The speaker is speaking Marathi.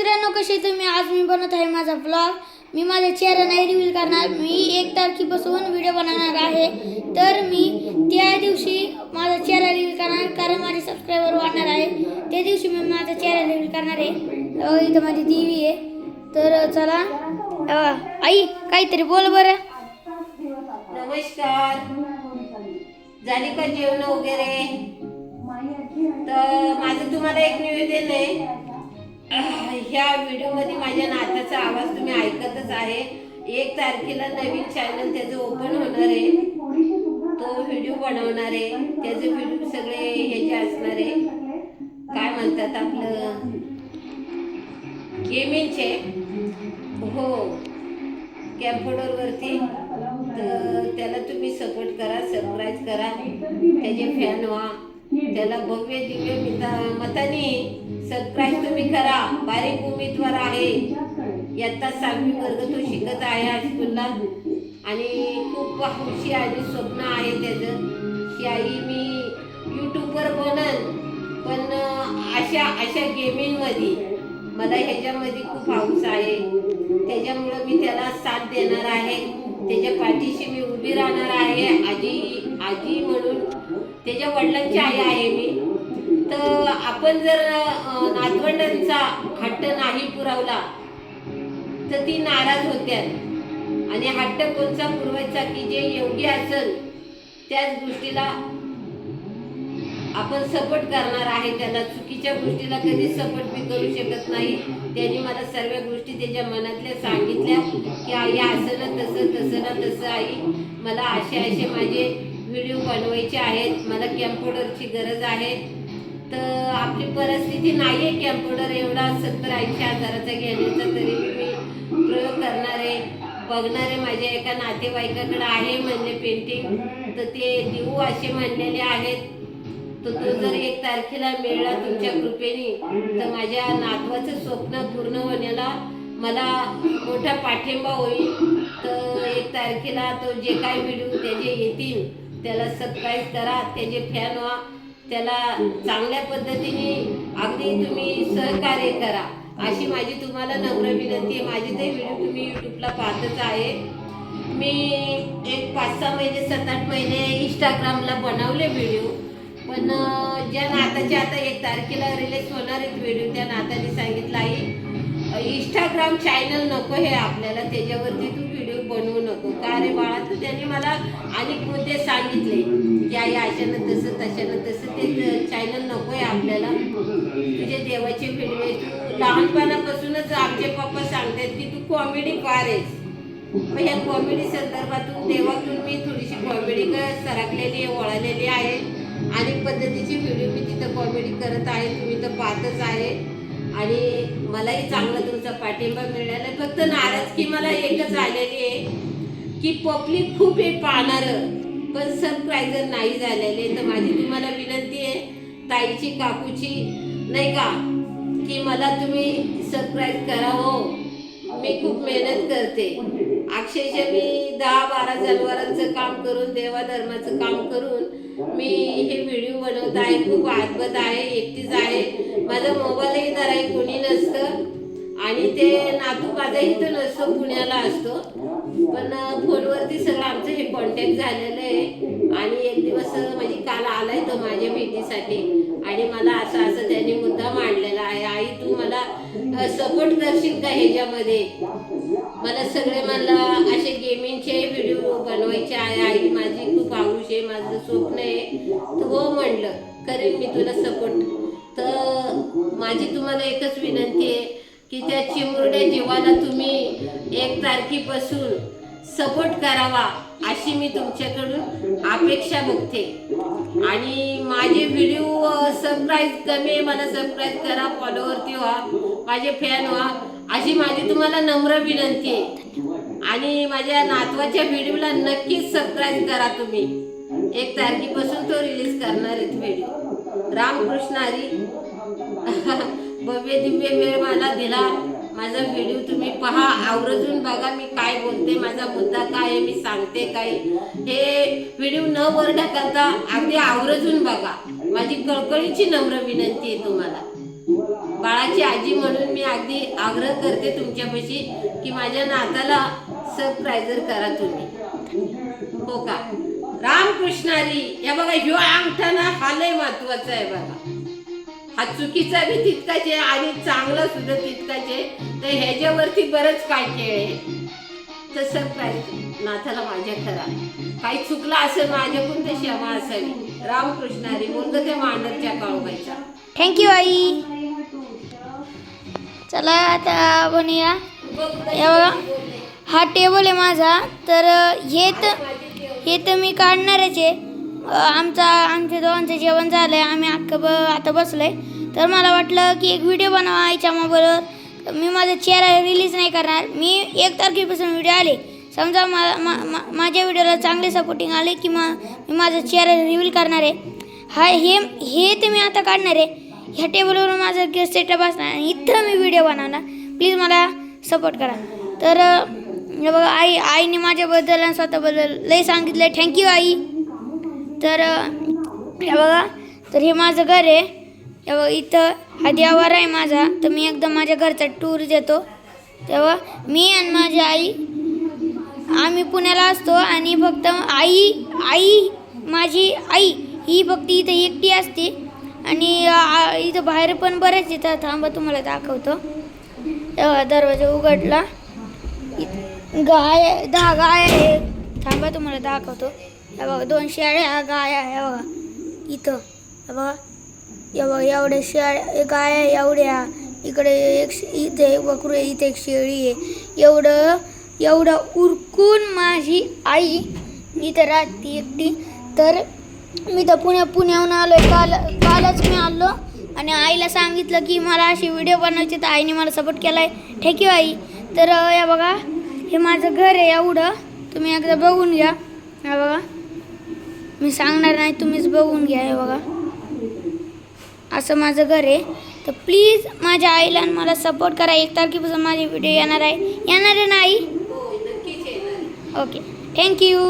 मित्रांनो कसे तुम्ही? आज मी बनवत आहे माझा ब्लॉग मी माझा चेहरा नाही रिव्हील करणार. मी एक तारखेपासून व्हिडिओ बनवणार आहे. तर मी त्या दिवशी माझा चेहरा रिव्हील करणार कारण माझे सबस्क्रायबर वाढणार आहे. त्या दिवशी मी माझा चेहरा रिव्हील करणार आहे. इथं माझी टीव्ही आहे. तर चला. आई काहीतरी बोल बरं. नमस्कार. झाली का जेवण वगैरे? तर माझं तुम्हाला एक निवेदन आहे. ह्या व्हिडिओमध्ये माझ्या नाताचा आवाज तुम्ही ऐकतच आहे. एक तारखेला नवीन चॅनल त्याचं ओपन होणार आहे. तो व्हिडिओ बनवणार आहे. त्याचे व्हिडिओ सगळे ह्याचे असणार आहे. काय म्हणतात आपलं? गेमिंगचे. हो. कॅम्प्युटरवरती तर त्याला तुम्ही सपोर्ट करा सरप्राईज करा. त्याचे फॅन व्हा. त्याला भव्य दिव्य मिता मताने. सबस्क्राईब तुम्ही करा. बारीक उमेदवार आहे. इयत्ता सहावी वर्ग तो शिकत आहे हायस्कूलला आणि खूप हौशी आणि स्वप्न आहे त्याचं. की आई मी यूट्यूबवर बनन. पण अशा अशा गेमिंगमध्ये मला ह्याच्यामध्ये खूप हाऊस आहे. त्याच्यामुळं मी त्याला साथ देणार आहे. त्याच्या पाठीशी मी उभी राहणार आहे. आजी आजी म्हणून. त्याच्या वडिलांची आई आहे मी. तर आपण जर नातवंडांचा हट्ट नाही पुरवला तर ती नाराज होत्यात. आणि हट्ट कोणचा पुरवायचा की जे योग्य असेल त्याच गोष्टीला आपण सपोर्ट करणार आहे त्याला चुकीच्या गोष्टीला कधी सपोर्ट मी करू शकत नाही. त्यांनी मला सर्व गोष्टी त्याच्या मनातल्या सांगितल्या की आई असं ना तसं तसं ना तसं आई मला असे असे माझे व्हिडिओ बनवायचे आहेत. मला कॅम्प्युटरची गरज आहे. तर आपली परिस्थिती नाही आहे कॅम्प्युटर एवढा सत्तर ऐंशी हजाराचा घेण्याचा तरी मी प्रयोग करणारे बघणारे माझ्या एका नातेवाईकाकडे आहे म्हणले पेंटिंग तर ते देऊ असे म्हणलेले आहेत. तर तो जर एक तारखेला मिळाला तुमच्या कृपेने तर माझ्या नातवाचं स्वप्न पूर्ण होण्याला मला मोठा पाठिंबा होईल. तर एक तारखेला तो जे काही व्हिडिओ त्याचे येतील त्याला सबस्क्राईब करा त्याचे फॅन व्हा. त्याला चांगल्या पद्धतीने अगदी तुम्ही सहकार्य करा. अशी माझी तुम्हाला नम्र विनंती आहे. माझी ते व्हिडिओ तुम्ही यूट्यूबला पाहतच आहे. मी एक पाच सहा महिने सात आठ महिने इंस्टाग्रामला बनवले व्हिडिओ. पण ज्या नाताच्या आता एक तारखेला रिलीज होणार आहेत व्हिडिओ त्या नाताने सांगितलं आहे इंस्टाग्राम चॅनल नको हे आपल्याला. त्याच्यावरती तू बनवू नको. का रे बाळा तर त्यांनी मला अनेक मुद्दे सांगितले. की आई अशानं तसं तशानं तसं. ते चॅनल नको आहे आपल्याला. तुझे देवाचे व्हिडिओ तू लहानपणापासूनच आमचे पप्पा सांगतात की तू कॉमेडी फार आहेस. मग या कॉमेडी संदर्भातून देवातून मी थोडीशी कॉमेडी सरकलेली आहे वळलेली आहे. अनेक पद्धतीची व्हिडिओ मी तिथं कॉमेडी करत आहे. तुम्ही तर पाहतच आहे. आणि मलाही चांगला तुमचा पाठिंबा मिळाला. फक्त नाराजगी मला एकच आलेली आहे की पब्लिक खूप हे पाहणारं पण सबस्क्रायझर नाही झालेले तर माझी तुम्हाला विनंती आहे ताईची काकूची नाही का की मला तुम्ही सबस्क्राईब करा हो. मी खूप मेहनत करते. अक्षरशः मी दहा बारा जनावरांचं काम करून देवाधर्माचं काम करून मी हे व्हिडिओ बनवत आहे खूप आठवत आहे एकटीच आहे. माझा मोबाईलही जरा कोणी नसतं. आणि ते नातू माझा इथं नसतो पुण्याला असतो. पण फोनवरती सगळं आमचं हे कॉन्टॅक्ट झालेलं आहे. आणि एक दिवस म्हणजे काल आलाय तो माझ्या भेटीसाठी. आणि मला असं असं त्याने मुद्दा मांडलेला आहे. आई तू मला सपोर्ट करशील का ह्याच्यामध्ये? मला सगळे मला असे गेमिंगचे व्हिडिओ बनवायचे आहे. आई माझी खूप आवडूश आहे माझं स्वप्न आहे. तर हो म्हणलं करेन मी तुला सपोर्ट तर माझी तुम्हाला एकच विनंती आहे. की त्या चिमुरड्या जीवाला तुम्ही एक तारखेपासून सपोर्ट करावा अशी मी तुमच्याकडून अपेक्षा बघते. आणि माझे व्हिडिओ सबस्क्राईब कमी आहे मला सबस्क्राईब करा फॉलोवरती व्हा माझे फॅन व्हा. अशी माझी तुम्हाला नम्र विनंती आहे. आणि माझ्या नातवाच्या व्हिडिओला नक्कीच सबस्क्राईब करा तुम्ही. एक तारखेपासून तो रिलीज करणार आहेत व्हिडिओ रामकृष्ण हरी. भव्य दिव्य वेळ मला दिला. माझा व्हिडिओ तुम्ही पहा आवर्जून बघा मी काय बोलते माझा मुद्दा काय आहे मी सांगते काय हे व्हिडिओ न वर ढकलता अगदी आवर्जून बघा. माझी कळकळीची नम्र विनंती आहे तुम्हाला. बाळाची आजी म्हणून मी अगदी आग्रह करते तुमच्यापाशी की माझ्या नाताला सरप्रायझर करा तुम्ही. हो का? रामकृष्णारी या बघा ह्यो अंगठा ना हा लय महत्त्वाचा आहे बघा. हा चुकीचा बी तितकाच आहे आणि चांगला सुद्धा तितकाच आहे तर ह्याच्यावरती बरंच काय खेळ आहे. तसं काय? नाथाला माझ्या खरा. काही चुकलं असेल माझ्याकडून तर क्षमा असावी. रामकृष्णारी बोलतो ते मांडरच्या काळोबाईचा. थँक्यू आई. चला आता बनूया. हे बघा हा टेबल आहे माझा. तर हे तर हे तर मी काढणारच आहे. आमचा आमच्या दोघांचं जेवण झालं आहे आम्ही अख्खं ब आता बसलो आहे तर मला वाटलं की एक व्हिडिओ बनवा आईच्या मोबाईलवर मी माझा चेहरा रिलीज नाही करणार. मी एक तारखेपासून व्हिडिओ आले. समजा मा, मा, मा- माझ्या व्हिडिओला चांगले सपोर्टिंग आले की मग मी माझा चेहरा रिव्हील करणार आहे. हा हे हे ते मी आता काढणार आहे. ह्या टेबलवर माझा सेटअप असणार आणि इथं मी व्हिडिओ बनवणार. प्लीज मला सपोर्ट करा. तर बघा आई आईने माझ्याबद्दल आणि स्वतःबद्दल लय सांगितलं थँक्यू आई. तर हे बघा. तर हे माझं घर आहे. तेव्हा इथं हा देवार आहे माझा. तर मी एकदम माझ्या घरचा टूर देतो. तेव्हा मी आणि माझी आई आम्ही पुण्याला असतो आणि फक्त आई आई माझी आई ही फक्त इथं एकटी असते. आणि इथं बाहेर पण बरेच येतात. थांबा तुम्हाला दाखवतो. तेव्हा दरवाजा उघडला. गाय दहा गाय आहे थांबा तुम्हाला दाखवतो. हे बघा दोन शेळ्या गाय आहे बघा. इथं बघा. हे बघा एवढ्या शेळ्या गाय आहे एवढ्या? इकडे एक शे- इथे एक बकरू आहे इथे एक शेळी आहे. एवढं एवढं उरकून माझी आई इथं राहते एकटी. तर मी तर पुण्या पुण्याहून आलो आहे काल कालच मी आलो आणि आईला सांगितलं की मला अशी व्हिडिओ बनवायची तर आईने मला सपोर्ट केला आहे थँक्यू आई. तर या बघा हे माझं घर आहे एवढं. तुम्ही एकदा बघून घ्या. हा बघा. मी सांगणार नाही तुम्हीच बघून घ्या हे बघा. असं माझं घर आहे. तर प्लीज माझ्या आईला आणि मला सपोर्ट करा. एक तारखेपासून माझे व्हिडिओ येणार आहे. येणार आहे ना आई? Okay thank you